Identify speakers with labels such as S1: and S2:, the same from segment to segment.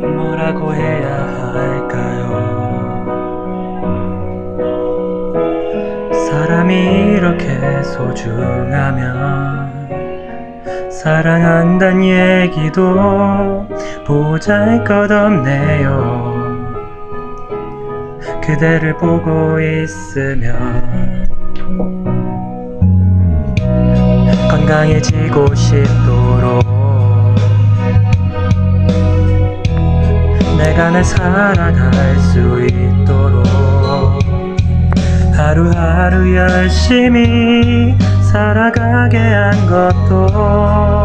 S1: 뭐라고 해야 할까요? 사람이 이렇게 소중하면 사랑한단 얘기도 보잘 것 없네요. 그대를 보고 있으면 건강해지고 싶도록 내가 날 사랑할 수 있도록 하루하루 열심히 살아가게 한 것도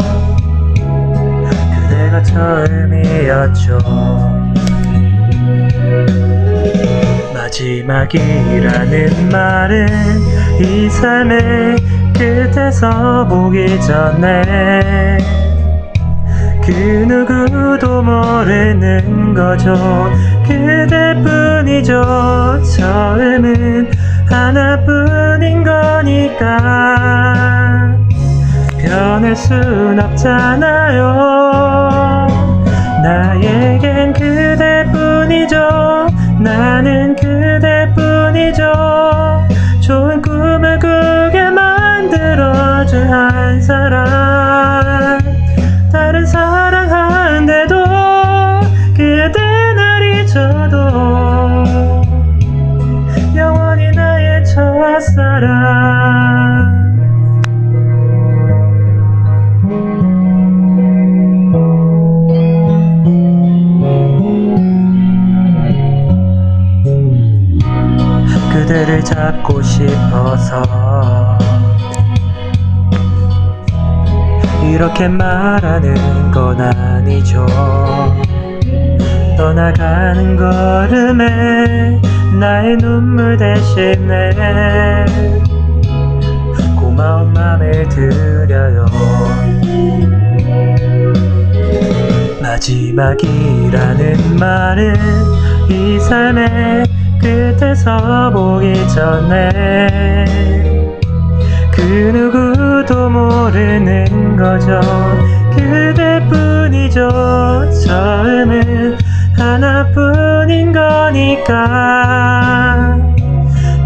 S1: 그대가 처음이었죠 마지막이라는 말은 이 삶의 끝에서 보기 전에 그 누구도 모르는 거죠. 그대뿐이죠. 처음은 하나뿐인 거니까 변할 순 없잖아요. 나에겐 그대 만들어준 한 사람 다른 사랑한데도 그대 날 잊어도 영원히 나의 첫사랑. 그대를 잡고 싶어서 이렇게 말하는 건 아니죠. 떠나가는 걸음에 나의 눈물 대신에 고마운 맘을 드려요. 마지막이라는 말은 이 삶의 끝에서 보기 전에 그 누구 도 모르는 거죠. 그대뿐이죠. 처음은 하나뿐인 거니까.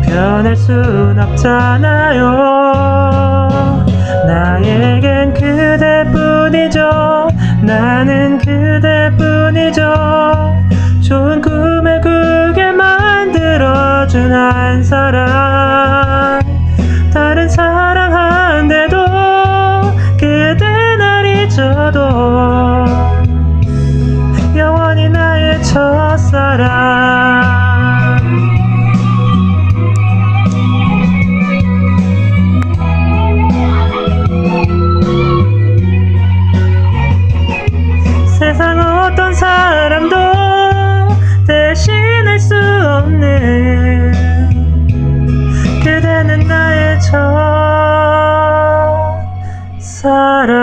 S1: 변할 순 없잖아요. 나에겐 그대뿐이죠. 나는 그대뿐이죠. 좋은 꿈을 꾸게 만들어준 한 사람 사람 세상 어떤 사람도 대신할 수 없는 그대는 나의 첫사랑.